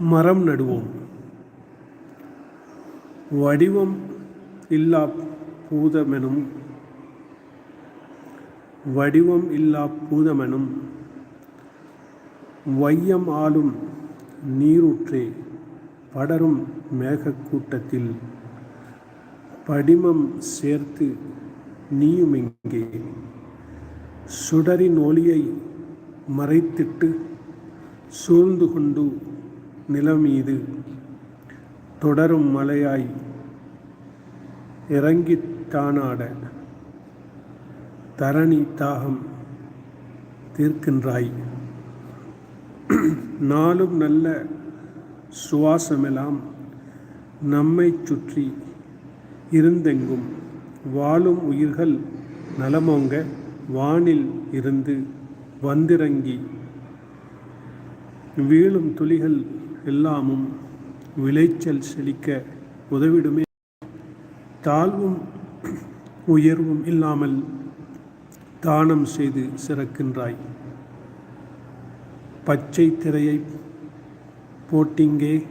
மரம் நடுவோம். வடிவம் இல்லா பூதமெனும். வடிவம் இல்லா பூதமெனும். வையம் ஆளும் நீரூற்றே படரும் மேகக்கூட்டத்தில் படிமம் சேர்த்து நீயுமிங்கே சுடரின் ஒளியை மறைத்திட்டு சூழ்ந்து கொண்டு நிலமீது தொடரும் மலையாய் இறங்கித் தானாட தரணி தாகம் தீர்க்கின்றாய். நாளும் நல்ல சுவாசமெல்லாம் நம்மை சுற்றி இருந்தெங்கும் வாழும் உயிர்கள் நலமோங்க வானில் இருந்து வந்திறங்கி வீழும் துளிகள் எல்லாமும் விளைச்சல் செழிக்க உதவிடுமே. தாழ்வும் உயர்வும் இல்லாமல் தானம் செய்து சிறக்கின்றாய். பச்சை திரையை போட்டிங்கே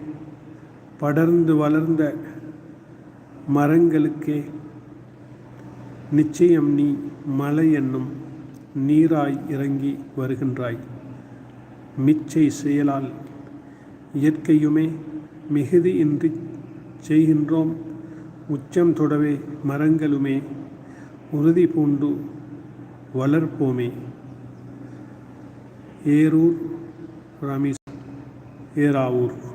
படர்ந்து வளர்ந்த மரங்களுக்கே. நிச்சயம் நீ மலை என்னும் நீராய் இறங்கி வருகின்றாய். மிச்சை செயலால் இயற்கையுமே மிகுதி இன்றி செய்கின்றோம். உச்சம் தொடவே மரங்களுமே உறுதி பூண்டு வளர்ப்போமே. ஏரூர் ரமேஷ் ஏராவூர்